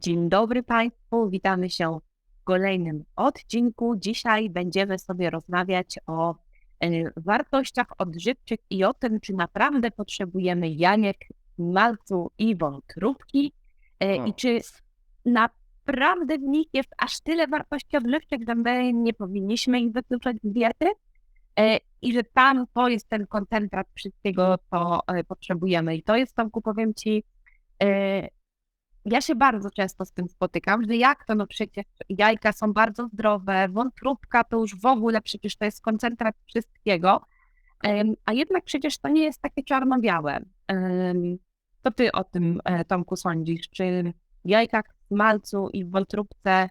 Dzień dobry Państwu, witamy się w kolejnym odcinku. Dzisiaj będziemy sobie rozmawiać o e, wartościach odżywczych i o tym, czy naprawdę potrzebujemy jajek, malcu i wątróbki e, O. i czy naprawdę w nich jest aż tyle wartości odżywczych, że my nie powinniśmy ich wykluczać z diety e, i że tam to jest ten koncentrat wszystkiego, co potrzebujemy. I to jest, Tomku, powiem Ci, ja się bardzo często z tym spotykam, że jak to, no przecież jajka są bardzo zdrowe, wątróbka to już w ogóle przecież to jest koncentrat wszystkiego, a jednak przecież to nie jest takie czarno-białe. Co ty o tym, e, Tomku, sądzisz? Czy w jajkach, w malcu i w wątróbce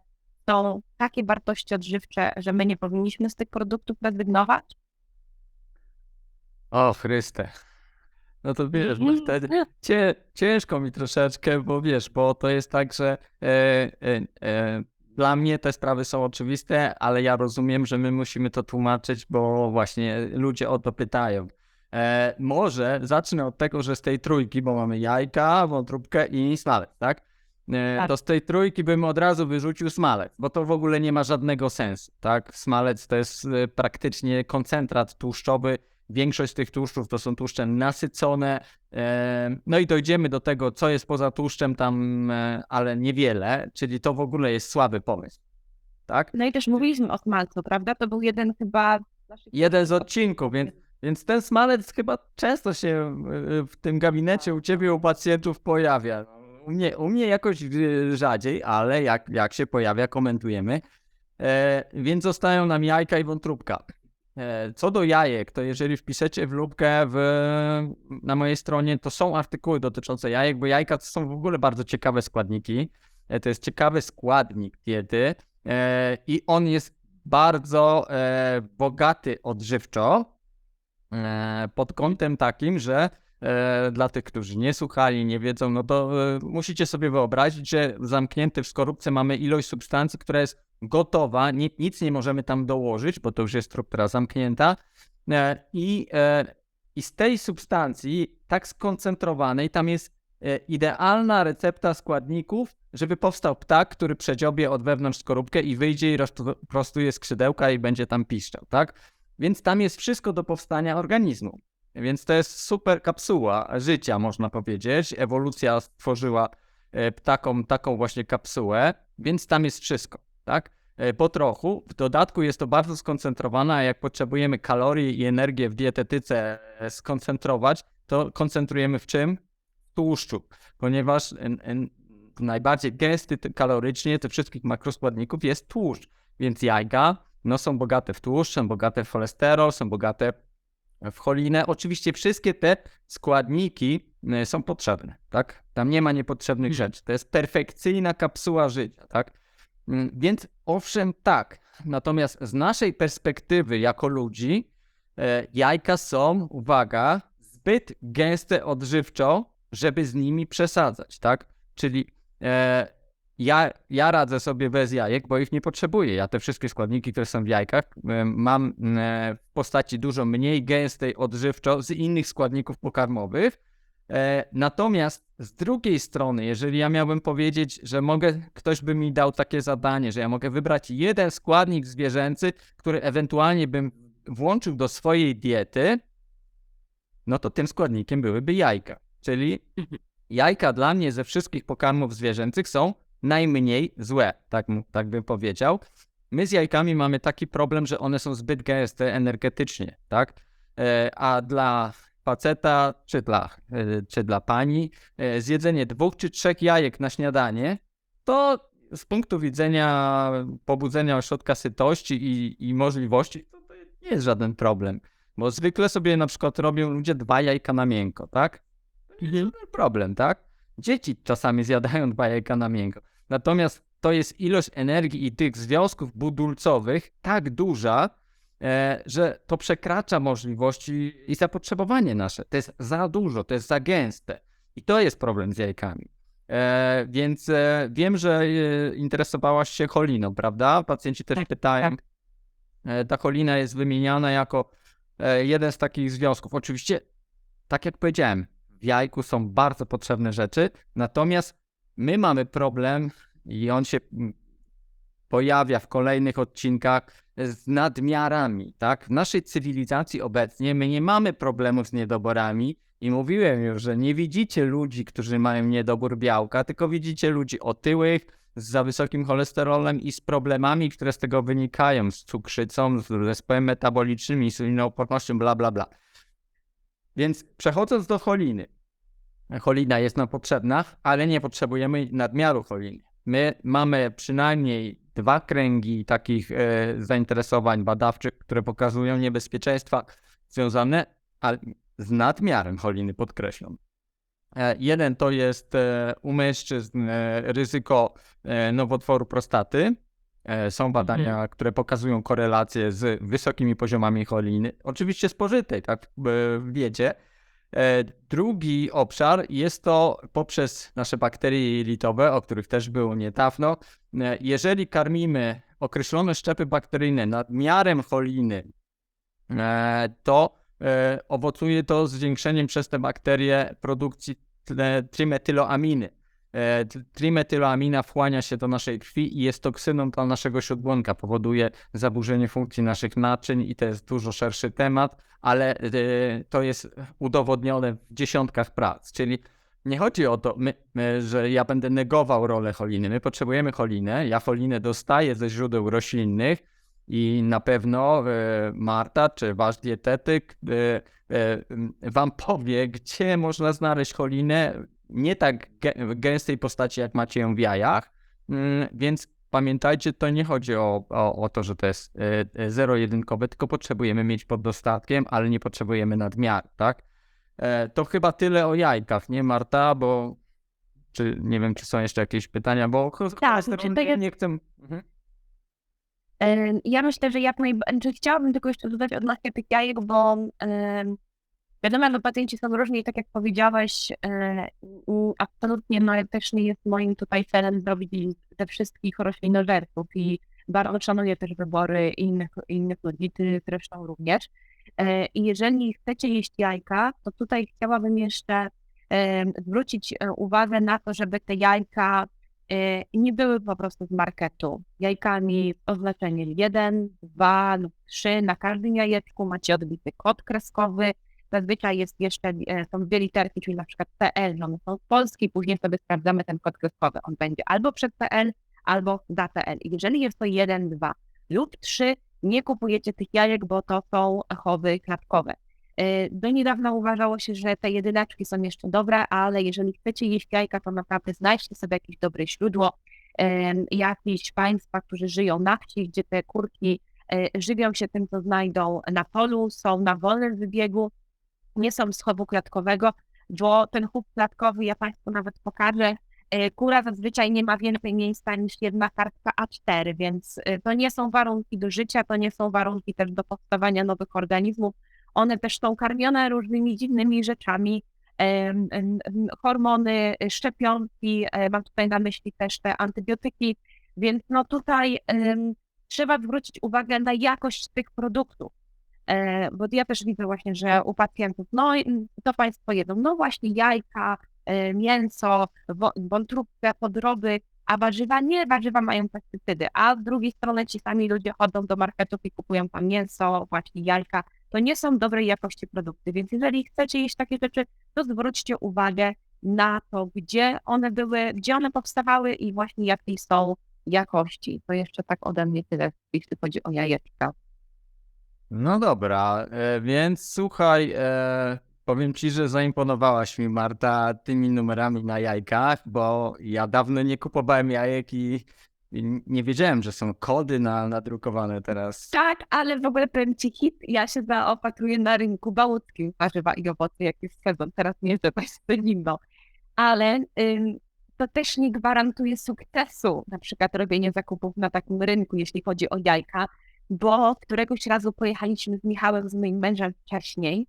są takie wartości odżywcze, że my nie powinniśmy z tych produktów rezygnować? O Chryste. No to wiesz, bo wtedy cie, ciężko mi troszeczkę, bo wiesz, bo to jest tak, że e, e, e, dla mnie te sprawy są oczywiste, ale ja rozumiem, że my musimy to tłumaczyć, bo właśnie ludzie o to pytają. E, może zacznę od tego, że z tej trójki, bo mamy jajka, wątróbkę i smalec, tak? E, Tak. to z tej trójki bym od razu wyrzucił smalec, bo to w ogóle nie ma żadnego sensu, tak? Smalec to jest e, praktycznie koncentrat tłuszczowy, Większość tych tłuszczów to są tłuszcze nasycone. e, No i dojdziemy do tego, co jest poza tłuszczem tam, e, ale niewiele, czyli to w ogóle jest słaby pomysł. Tak? No i też mówiliśmy o smalcu, prawda? To był jeden chyba Jeden z odcinków, więc, więc ten smalec chyba często się e, w tym gabinecie u ciebie, u pacjentów pojawia. U mnie, u mnie jakoś rzadziej, ale jak, jak się pojawia, komentujemy. E, więc zostają nam jajka i wątróbka. E, Co do jajek, to jeżeli wpiszecie w lubkę w, na mojej stronie, to są artykuły dotyczące jajek, bo jajka to są w ogóle bardzo ciekawe składniki. E, To jest ciekawy składnik diety e, i on jest bardzo bogaty odżywczo pod kątem takim, że dla tych, którzy nie słuchali, nie wiedzą, no to musicie sobie wyobrazić, że zamknięty w skorupce mamy ilość substancji, która jest gotowa, ni- nic nie możemy tam dołożyć, bo to już jest struktura zamknięta. E, I, e, I z tej substancji, tak skoncentrowanej, tam jest e, idealna recepta składników, żeby powstał ptak, który przedziobie od wewnątrz skorupkę i wyjdzie i prostuje skrzydełka i będzie tam piszczał, tak? Więc tam jest wszystko do powstania organizmu. Więc to jest super kapsuła życia, można powiedzieć. Ewolucja stworzyła ptakom taką właśnie kapsułę, więc tam jest wszystko, tak? E, Po trochu. W dodatku jest to bardzo skoncentrowane, a jak potrzebujemy kalorii i energię w dietetyce e, skoncentrować, to koncentrujemy w czym? W tłuszczu, ponieważ en- najbardziej gęsty ty- kalorycznie tych wszystkich makroskładników jest tłuszcz. Więc jajka no, są bogate w tłuszcz, są bogate w cholesterol, są bogate w cholinę. Oczywiście wszystkie te składniki e, są potrzebne, tak? Tam nie ma niepotrzebnych rzeczy. To jest perfekcyjna kapsuła życia, tak? Mm, Więc owszem, tak. Natomiast z naszej perspektywy jako ludzi, e, jajka są, uwaga, zbyt gęste odżywczo, żeby z nimi przesadzać, tak? Czyli e, ja, ja radzę sobie bez jajek, bo ich nie potrzebuję. Ja te wszystkie składniki, które są w jajkach, e, mam e, w postaci dużo mniej gęstej odżywczo z innych składników pokarmowych. E, Natomiast z drugiej strony, jeżeli ja miałbym powiedzieć, że mogę, ktoś by mi dał takie zadanie, że ja mogę wybrać jeden składnik zwierzęcy, który ewentualnie bym włączył do swojej diety, no to tym składnikiem byłyby jajka. Czyli jajka dla mnie ze wszystkich pokarmów zwierzęcych są najmniej złe, tak, tak bym powiedział. My z jajkami mamy taki problem, że one są zbyt gęste energetycznie, tak? E, A dla faceta czy dla, e, czy dla pani e, zjedzenie dwóch czy trzech jajek na śniadanie to z punktu widzenia pobudzenia ośrodka sytości i, i możliwości to, to nie jest żaden problem. Bo zwykle sobie na przykład robią ludzie dwa jajka na miękko, tak? To nie jest żaden problem, tak? Dzieci czasami zjadają dwa jajka na miękko. Natomiast to jest ilość energii i tych związków budulcowych tak duża, że to przekracza możliwości i zapotrzebowanie nasze. To jest za dużo, to jest za gęste. I to jest problem z jajkami. E, więc e, wiem, że e, interesowałaś się choliną, prawda? Pacjenci też Tak, pytają. E, ta cholina jest wymieniana jako e, jeden z takich związków. Oczywiście, tak jak powiedziałem, w jajku są bardzo potrzebne rzeczy, natomiast my mamy problem i on się mm, pojawia w kolejnych odcinkach z nadmiarami, tak? W naszej cywilizacji obecnie my nie mamy problemu z niedoborami i mówiłem już, że nie widzicie ludzi, którzy mają niedobór białka, tylko widzicie ludzi otyłych, z za wysokim cholesterolem i z problemami, które z tego wynikają, z cukrzycą, z zespołem metabolicznym, insulinoopornością, bla, bla, bla. Więc przechodząc do choliny. Cholina jest nam potrzebna, ale nie potrzebujemy nadmiaru choliny. My mamy przynajmniej dwa kręgi takich e, zainteresowań badawczych, które pokazują niebezpieczeństwa związane z nadmiarem choliny, podkreślam. E, jeden to jest e, u mężczyzn ryzyko nowotworu prostaty. Są badania, które pokazują korelację z wysokimi poziomami choliny. Oczywiście spożytej, tak, w w diecie. E, Drugi obszar jest to poprzez nasze bakterie jelitowe, o których też było niedawno. E, Jeżeli karmimy określone szczepy bakteryjne nadmiarem choliny, e, to e, owocuje to zwiększeniem przez te bakterie produkcji trimetyloaminy. E, t- Trimetyloamina wchłania się do naszej krwi i jest toksyną dla naszego śródłonka, powoduje zaburzenie funkcji naszych naczyń i to jest dużo szerszy temat, ale e, to jest udowodnione w dziesiątkach prac, czyli nie chodzi o to, my, my, że ja będę negował rolę choliny. My potrzebujemy cholinę. Ja cholinę dostaję ze źródeł roślinnych i na pewno e, Marta czy wasz dietetyk wam powie, gdzie można znaleźć cholinę nie tak gęstej postaci, jak macie ją w jajach. Mm, Więc pamiętajcie, to nie chodzi o, o, o to, że to jest e, e, zero-jedynkowe, tylko potrzebujemy mieć pod dostatkiem, ale nie potrzebujemy nadmiaru, tak? E, To chyba tyle o jajkach, nie Marta? Bo czy nie wiem, czy są jeszcze jakieś pytania, bo cho- cholesterol znaczy to jest- nie chcę. Mhm. Ja myślę, że jak najbardziej chciałabym tylko jeszcze dodać odnośnie tych jajek, bo wiadomo, no pacjenci są różni tak jak powiedziałeś, e, absolutnie no, też nie jest moim tutaj celem zrobić ze wszystkich roślinożerców i bardzo szanuję też wybory innych, innych ludzi, ty zresztą również. E, I jeżeli chcecie jeść jajka, to tutaj chciałabym jeszcze e, zwrócić uwagę na to, żeby te jajka nie były po prostu z marketu. Jajkami z oznaczeniem 1, 2 lub 3. Na każdym jajeczku macie odbity kod kreskowy. Zazwyczaj jest jeszcze, e, są dwie literki, czyli na przykład PL, no one są z Polski, później sobie sprawdzamy ten kod kreskowy. On będzie albo przed PL, albo za PL. I jeżeli jest to 1, 2 lub 3, nie kupujecie tych jajek, bo to są chowy klatkowe. E, Do niedawna uważało się, że te jedyneczki są jeszcze dobre, ale jeżeli chcecie jeść jajka, to naprawdę znajdźcie sobie jakieś dobre źródło. Em, Jakieś państwa, którzy żyją na wsi, gdzie te kurki e, żywią się tym, co znajdą na polu, są na wolnym wybiegu, nie są z chowu klatkowego, bo ten chów klatkowy, ja Państwu nawet pokażę, e, kura zazwyczaj nie ma więcej miejsca niż jedna kartka A4, więc e, to nie są warunki do życia, to nie są warunki też do powstawania nowych organizmów. One też są karmione różnymi dziwnymi rzeczami, hormony, y, szczepionki, e, mam tutaj na myśli też te antybiotyki, więc no tutaj trzeba zwrócić uwagę na jakość tych produktów. E, Bo ja też widzę właśnie, że u pacjentów, no to Państwo jedzą, no właśnie jajka, e, mięso, wątróbkę, podroby, a warzywa nie, warzywa mają pestycydy, a z drugiej strony ci sami ludzie chodzą do marketów i kupują tam mięso, właśnie jajka, to nie są dobrej jakości produkty, więc jeżeli chcecie jeść takie rzeczy, to zwróćcie uwagę na to, gdzie one były, gdzie one powstawały i właśnie jakiej są jakości. To jeszcze tak ode mnie tyle, jeśli chodzi o jajeczka. No dobra, e, więc słuchaj, e, powiem ci, że zaimponowałaś mi Marta tymi numerami na jajkach, bo ja dawno nie kupowałem jajek i, nie wiedziałem, że są kody na, nadrukowane teraz. Tak, ale w ogóle powiem Ci hit, ja się zaopatruję na rynku bałuckim warzywa i owoce, jak jest sezon. Teraz nie jest to zimno, ale ym, to też nie gwarantuje sukcesu, na przykład robienie zakupów na takim rynku, jeśli chodzi o jajka, bo któregoś razu pojechaliśmy z Michałem, z moim mężem wcześniej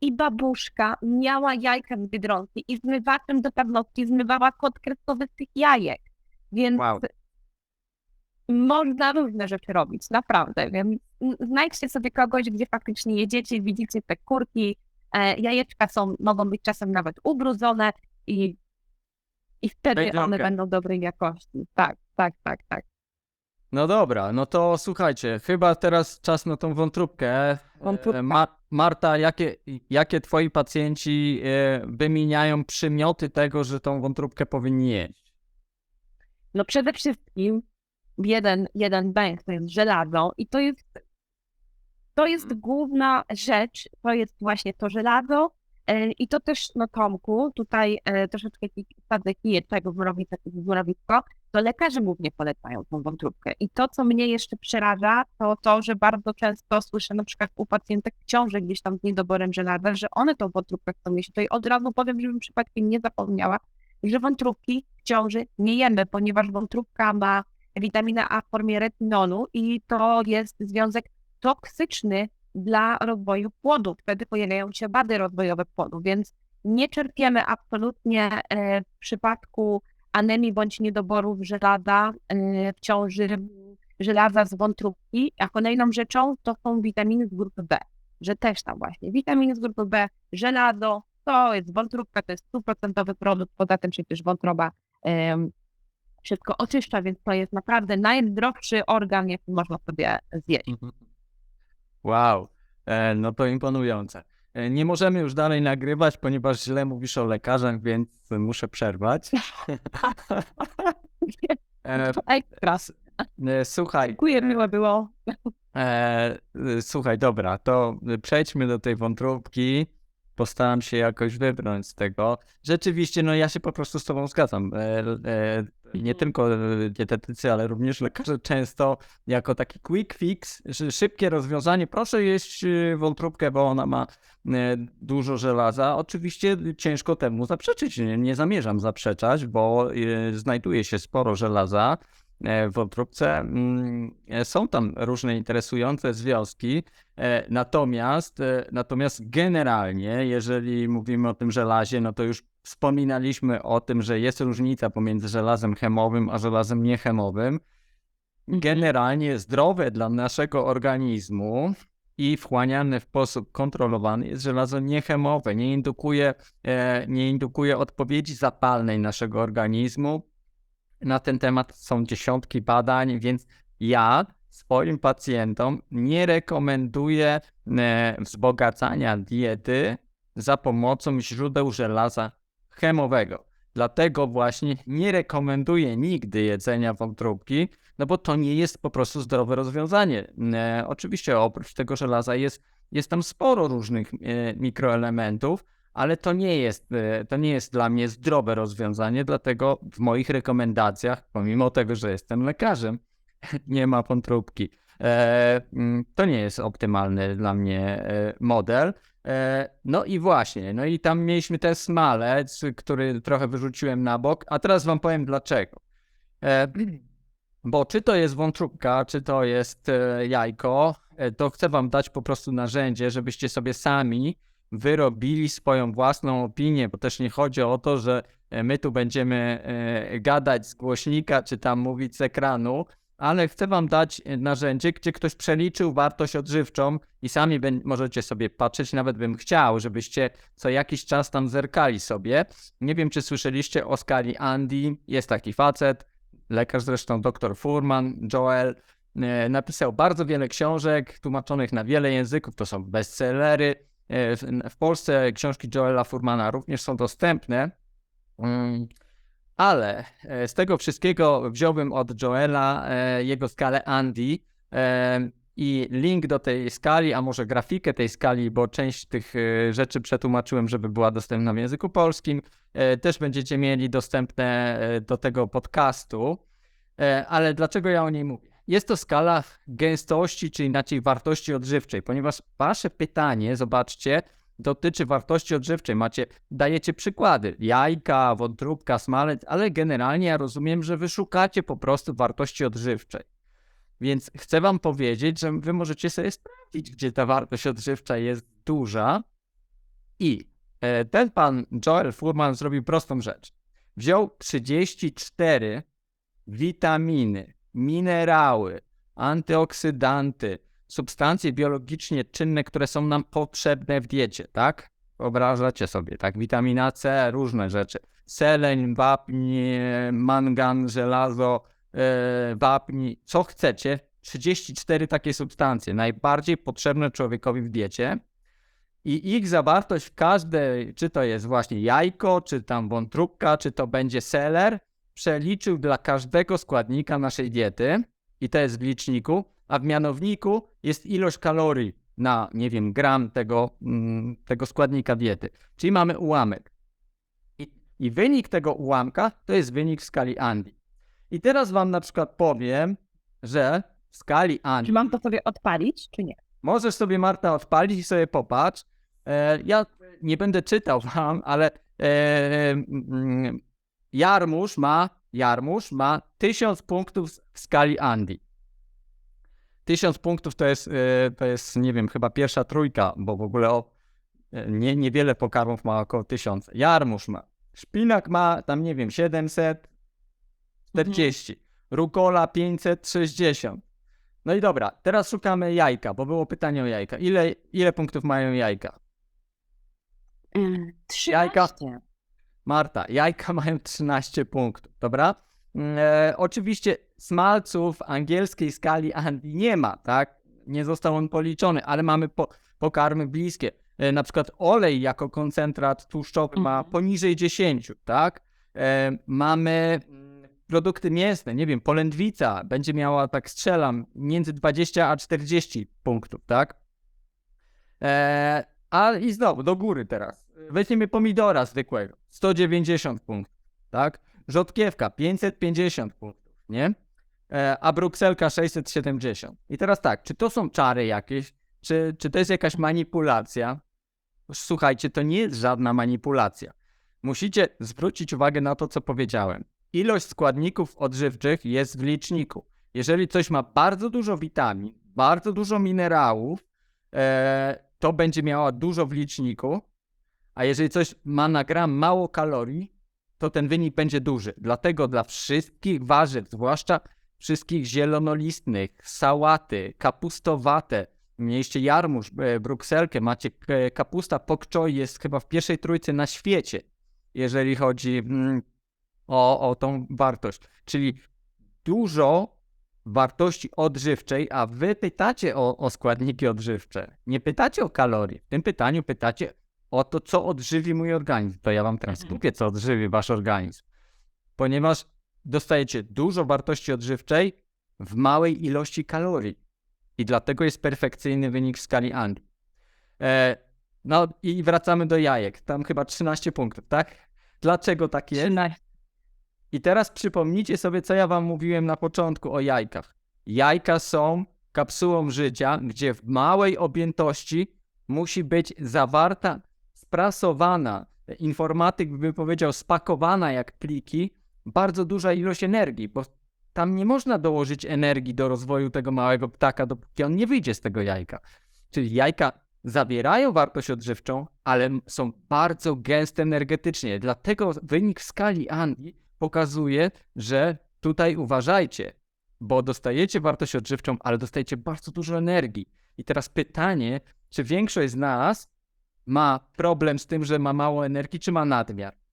i babuszka miała jajka z Biedronki i zmywaczem do tablotki zmywała kod kreskowy z tych jajek, więc Wow. można różne rzeczy robić, naprawdę, więc znajdźcie sobie kogoś, gdzie faktycznie jedziecie, widzicie te kurki, e, jajeczka są, mogą być czasem nawet ubrudzone i I wtedy one będą dobrej jakości. Tak, tak, tak, tak. No dobra, no to słuchajcie, chyba teraz czas na tą wątróbkę. Wątróbka. E, Ma Marta, jakie, jakie twoi pacjenci e, wymieniają przymioty tego, że tą wątróbkę powinni jeść? No przede wszystkim jeden, jeden bęk to jest żelazo i to jest, to jest główna rzecz, to jest właśnie to żelazo i to też, no Tomku, tutaj e, troszeczkę ci wsadzę kijeczego w mrowisko, w mrowisko, to lekarze głównie polecają tą wątróbkę i to, co mnie jeszcze przeraża, to to, że bardzo często słyszę na przykład u pacjentek w ciąży gdzieś tam z niedoborem żelaza, że one tą wątróbkę chcą jeść. Tutaj od razu powiem, żebym przypadkiem nie zapomniała, że wątróbki w ciąży nie jemy, ponieważ wątróbka ma witaminę A w formie retinolu i to jest związek toksyczny dla rozwoju płodu. Wtedy pojawiają się wady rozwojowe płodu, więc nie czerpiemy absolutnie e, w przypadku anemii bądź niedoborów żelaza e, w ciąży żelaza z wątróbki, a kolejną rzeczą to są witaminy z grupy B, że też tam właśnie witaminy z grupy B, żelazo, to jest wątróbka, to jest stuprocentowy produkt, poza tym przecież wątroba em, wszystko oczyszcza, więc to jest naprawdę najzdrowszy organ, jaki można sobie zjeść. Wow, e, no to imponujące. E, Nie możemy już dalej nagrywać, ponieważ źle mówisz o lekarzach, więc muszę przerwać. E, Ekstra. e, Słuchaj, Dziękuję, miło było. E, y, słuchaj, dobra, to y, przejdźmy do tej wątróbki. Postaram się jakoś wybrnąć z tego. Rzeczywiście, no ja się po prostu z tobą zgadzam. E, e, nie tylko e, dietetycy, ale również lekarze często jako taki quick fix, szy- szybkie rozwiązanie. Proszę jeść y, wątróbkę, bo ona ma e, dużo żelaza. Oczywiście ciężko temu zaprzeczyć. Nie, nie zamierzam zaprzeczać, bo e, znajduje się sporo żelaza e, w wątróbce. Mm, Są tam różne interesujące związki, natomiast, natomiast generalnie, jeżeli mówimy o tym żelazie, no to już wspominaliśmy o tym, że jest różnica pomiędzy żelazem chemowym a żelazem niechemowym. Generalnie zdrowe dla naszego organizmu i wchłaniane w sposób kontrolowany jest żelazo niechemowe. Nie indukuje, e, nie indukuje odpowiedzi zapalnej naszego organizmu, na ten temat są dziesiątki badań, więc ja swoim pacjentom nie rekomenduję e, wzbogacania diety za pomocą źródeł żelaza chemowego. Dlatego właśnie nie rekomenduję nigdy jedzenia wątróbki, no bo to nie jest po prostu zdrowe rozwiązanie. E, oczywiście oprócz tego żelaza jest, jest tam sporo różnych e, mikroelementów, ale to nie jest, e, to nie jest dla mnie zdrowe rozwiązanie, dlatego w moich rekomendacjach, pomimo tego, że jestem lekarzem, nie ma wątróbki. E, mm, to nie jest optymalny dla mnie e, model. E, no i właśnie, no i tam mieliśmy ten smalec, który trochę wyrzuciłem na bok, a teraz wam powiem dlaczego. E, bo czy to jest wątróbka, czy to jest e, jajko, to chcę wam dać po prostu narzędzie, żebyście sobie sami wyrobili swoją własną opinię, bo też nie chodzi o to, że my tu będziemy gadać z głośnika, czy tam mówić z ekranu, ale chcę wam dać e, narzędzie, gdzie ktoś przeliczył wartość odżywczą i sami możecie sobie patrzeć, nawet bym chciał, żebyście co jakiś czas tam zerkali sobie. Nie wiem, czy słyszeliście o skali Andy, jest taki facet, lekarz zresztą dr Furman, Joel, e, napisał bardzo wiele książek tłumaczonych na wiele języków, to są bestsellery. E, W, w Polsce książki Joela Furmana również są dostępne, Mm, ale e, z tego wszystkiego wziąłbym od Joela e, jego skalę Andy e, i link do tej skali, a może grafikę tej skali, bo część tych rzeczy przetłumaczyłem, żeby była dostępna w języku polskim. Też będziecie mieli dostępne do tego podcastu. Ale dlaczego ja o niej mówię? Jest to skala gęstości, czy inaczej wartości odżywczej, ponieważ wasze pytanie, zobaczcie, dotyczy wartości odżywczej. Macie, dajecie przykłady, jajka, wątróbka, smalec, ale generalnie ja rozumiem, że wy szukacie po prostu wartości odżywczej. Więc chcę wam powiedzieć, że wy możecie sobie sprawdzić, gdzie ta wartość odżywcza jest duża i e, ten pan Joel Furman zrobił prostą rzecz. Wziął 34 witaminy, minerały, antyoksydanty, substancje biologicznie czynne, które są nam potrzebne w diecie, tak? Wyobrażacie sobie, tak? Witamina C, różne rzeczy. seleń, wapń, mangan, żelazo, e, wapń, co chcecie. 34 takie substancje, najbardziej potrzebne człowiekowi w diecie. I ich zawartość w każdej, czy to jest właśnie jajko, czy tam wątróbka, czy to będzie seler, przeliczył dla każdego składnika naszej diety i to jest w liczniku, a w mianowniku jest ilość kalorii na, nie wiem, gram tego, mm, tego składnika diety. Czyli mamy ułamek. I, I wynik tego ułamka to jest wynik w skali Andy. I teraz wam na przykład powiem, że w skali Andy Czy mam to sobie odpalić, czy nie? Możesz sobie Marta odpalić i sobie popatrz. E, ja nie będę czytał wam, ale e, mm, Jarmusz ma Jarmusz ma 1000 punktów w skali Andy. 1000 punktów to jest, e, to jest, nie wiem, chyba pierwsza trójka, bo w ogóle o, e, nie, niewiele pokarmów ma około 1000. Jarmusz ma. Szpinak ma tam, nie wiem, 740. Rukola 560. No i dobra, teraz szukamy jajka, bo było pytanie o jajka. Ile, ile punktów mają jajka? Mm, Jajka. 13. Marta, jajka mają 13 punktów, dobra? Mm, E, oczywiście smalców w angielskiej skali Andy nie ma, tak? Nie został on policzony, ale mamy po, pokarmy bliskie. E, na przykład olej jako koncentrat tłuszczowy ma Mhm. poniżej 10, tak? E, mamy mm, produkty mięsne, nie wiem, polędwica będzie miała, tak strzelam, między 20 a 40 punktów, tak? E, a i znowu, do góry teraz. Weźmiemy pomidora zwykłego, 190 punktów, tak? Rzodkiewka, 550 punktów, nie? E, a brukselka 670. I teraz tak, czy to są czary jakieś? Czy, czy to jest jakaś manipulacja? Słuchajcie, to nie jest żadna manipulacja. Musicie zwrócić uwagę na to, co powiedziałem. Ilość składników odżywczych jest w liczniku. Jeżeli coś ma bardzo dużo witamin, bardzo dużo minerałów, e, to będzie miała dużo w liczniku, a jeżeli coś ma na gram mało kalorii, to ten wynik będzie duży. Dlatego dla wszystkich warzyw, zwłaszcza wszystkich zielonolistnych, sałaty, kapustowate, mieliście jarmuż, e, brukselkę, macie e, kapusta pok choi jest chyba w pierwszej trójce na świecie, jeżeli chodzi mm, o, o tą wartość. Czyli dużo wartości odżywczej, a wy pytacie o, o składniki odżywcze. Nie pytacie o kalorie. W tym pytaniu pytacie o to, co odżywi mój organizm. To ja wam teraz Mhm. mówię, co odżywi wasz organizm. Ponieważ dostajecie dużo wartości odżywczej w małej ilości kalorii. I dlatego jest perfekcyjny wynik w skali Andy. E, no i wracamy do jajek. Tam chyba 13 punktów, tak? Dlaczego tak jest? 13. I teraz przypomnijcie sobie, co ja wam mówiłem na początku o jajkach. Jajka są kapsułą życia, gdzie w małej objętości musi być zawarta, sprasowana, informatyk by powiedział spakowana jak pliki, bardzo duża ilość energii, bo tam nie można dołożyć energii do rozwoju tego małego ptaka, dopóki on nie wyjdzie z tego jajka. Czyli jajka zawierają wartość odżywczą, ale są bardzo gęste energetycznie. Dlatego wynik w skali Andy pokazuje, że tutaj uważajcie, bo dostajecie wartość odżywczą, ale dostajecie bardzo dużo energii. I teraz pytanie, czy większość z nas ma problem z tym, że ma mało energii, czy ma nadmiar?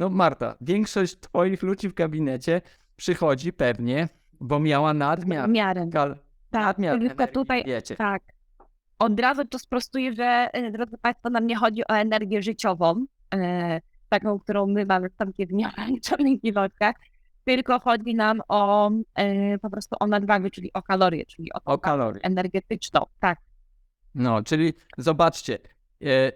No Marta, większość twoich ludzi w gabinecie przychodzi pewnie, bo miała nadmiar. Miarem. Kal- Tak, nadmiar tylko tutaj, wiecie. tak. Od razu to sprostuję, że, e, drodzy Państwo, nam nie chodzi o energię życiową, e, taką, którą my mamy w tamtych nieograniczonych ilościach, tylko chodzi nam o e, po prostu o nadwagę, czyli o kalorie, czyli o, O kalorie. energetyczną. Tak. No, czyli zobaczcie,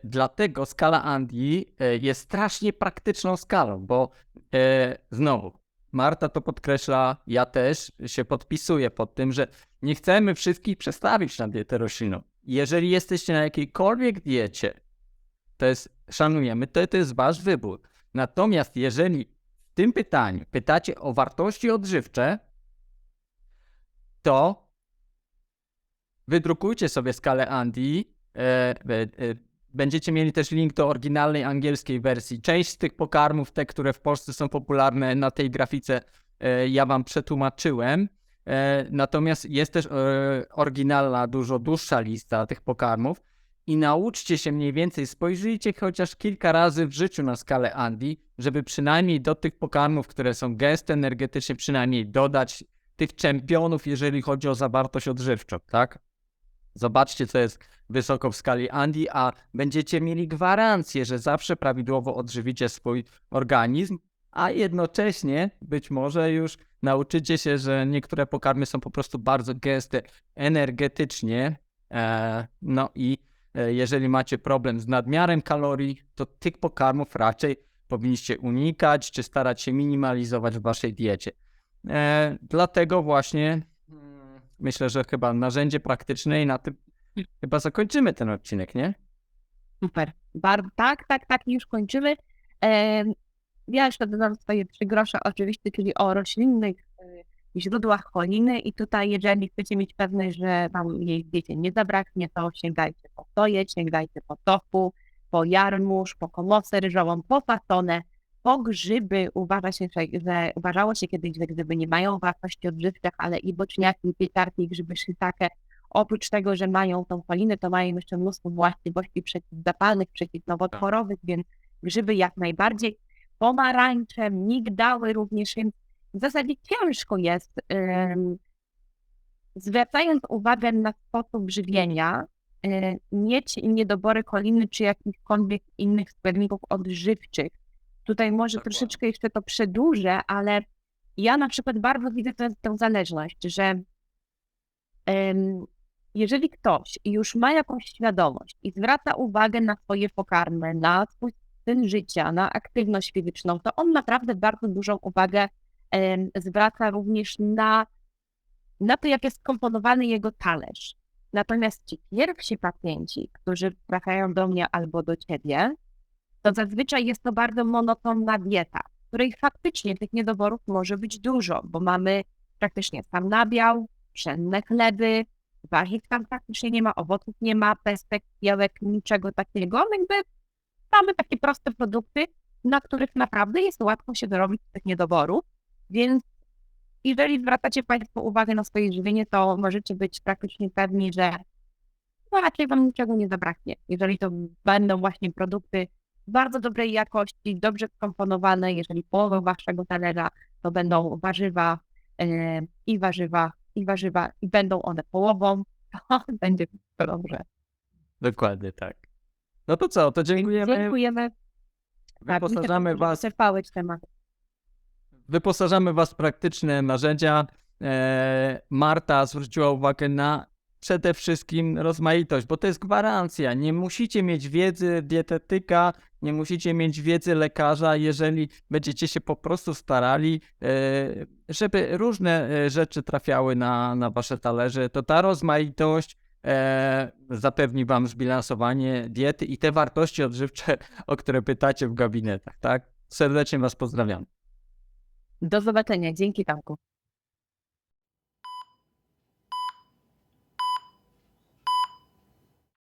dlatego skala Andy e, jest strasznie praktyczną skalą, bo e, znowu, Marta to podkreśla, ja też się podpisuję pod tym, że nie chcemy wszystkich przestawić na dietę roślinną. Jeżeli jesteście na jakiejkolwiek diecie, to jest, szanujemy, to, to jest wasz wybór. Natomiast jeżeli w tym pytaniu pytacie o wartości odżywcze, to wydrukujcie sobie skalę Andy. E, e, e, będziecie mieli też link do oryginalnej angielskiej wersji. Część z tych pokarmów, te, które w Polsce są popularne na tej grafice, e, ja wam przetłumaczyłem. E, natomiast jest też e, oryginalna, dużo dłuższa lista tych pokarmów. i nauczcie się mniej więcej, spojrzyjcie chociaż kilka razy w życiu na skalę Andy, żeby przynajmniej do tych pokarmów, które są gęste energetycznie, przynajmniej dodać tych czempionów, jeżeli chodzi o zawartość odżywczą, tak? Zobaczcie, co jest wysoko w skali Andy, a będziecie mieli gwarancję, że zawsze prawidłowo odżywicie swój organizm, a jednocześnie być może już nauczycie się, że niektóre pokarmy są po prostu bardzo gęste energetycznie. E, no i e, jeżeli macie problem z nadmiarem kalorii, to tych pokarmów raczej powinniście unikać, czy starać się minimalizować w waszej diecie. E, dlatego właśnie myślę, że chyba narzędzie praktyczne i na tym chyba zakończymy ten odcinek, nie? Super. Bar- tak, tak, tak, już kończymy. Em, Ja jeszcze dodam swoje trzy grosze oczywiście, czyli o roślinnych y, źródłach choliny i tutaj jeżeli chcecie mieć pewność, że wam jej w nie zabraknie, to sięgajcie po soję, sięgajcie po tofu, po jarmuż, po komosę ryżową, po fasonę, po grzyby. Uważa się, że, uważało się kiedyś, że grzyby nie mają wartości odżywczych, ale i boczniaki, i pieczarki, i grzyby shiitake oprócz tego, że mają tą cholinę, to mają jeszcze mnóstwo właściwości przeciwzapalnych, przeciwnowotworowych, więc grzyby jak najbardziej. Pomarańcze, migdały również, więc w zasadzie ciężko jest, zwracając uwagę na sposób żywienia, e, mieć niedobory choliny czy jakichkolwiek innych składników odżywczych. Tutaj może Dokładnie. troszeczkę jeszcze to przedłużę, ale ja na przykład bardzo widzę tę, tę zależność, że em, jeżeli ktoś już ma jakąś świadomość i zwraca uwagę na swoje pokarmy, na swój styl życia, na aktywność fizyczną, to on naprawdę bardzo dużą uwagę em, zwraca również na, na to, jak jest skomponowany jego talerz. Natomiast ci pierwsi pacjenci, którzy trafiają do mnie albo do ciebie, to zazwyczaj jest to bardzo monotonna dieta, w której faktycznie tych niedoborów może być dużo, bo mamy praktycznie sam nabiał, pszenne chleby, warzyw tam praktycznie nie ma, owoców nie ma, pestek, białek, niczego takiego. No jakby mamy takie proste produkty, na których naprawdę jest łatwo się dorobić tych niedoborów, więc jeżeli zwracacie Państwo uwagę na swoje żywienie, to możecie być praktycznie pewni, że no raczej Wam niczego nie zabraknie. Jeżeli to będą właśnie produkty bardzo dobrej jakości, dobrze skomponowane, jeżeli połową Waszego talerza to będą warzywa e, i warzywa, i warzywa, i będą one połową, to będzie dobrze. Dokładnie tak. No to co, to dziękujemy. Dziękujemy. Tak, Wyposażamy że Was temat. wyposażamy Was w praktyczne narzędzia. E, Marta zwróciła uwagę na przede wszystkim rozmaitość, bo to jest gwarancja. Nie musicie mieć wiedzy dietetyka, nie musicie mieć wiedzy lekarza, jeżeli będziecie się po prostu starali, e, żeby różne e, rzeczy trafiały na, na Wasze talerze, to ta rozmaitość e, zapewni Wam zbilansowanie diety i te wartości odżywcze, o które pytacie w gabinetach, tak? Serdecznie Was pozdrawiam. Do zobaczenia. Dzięki Tomku.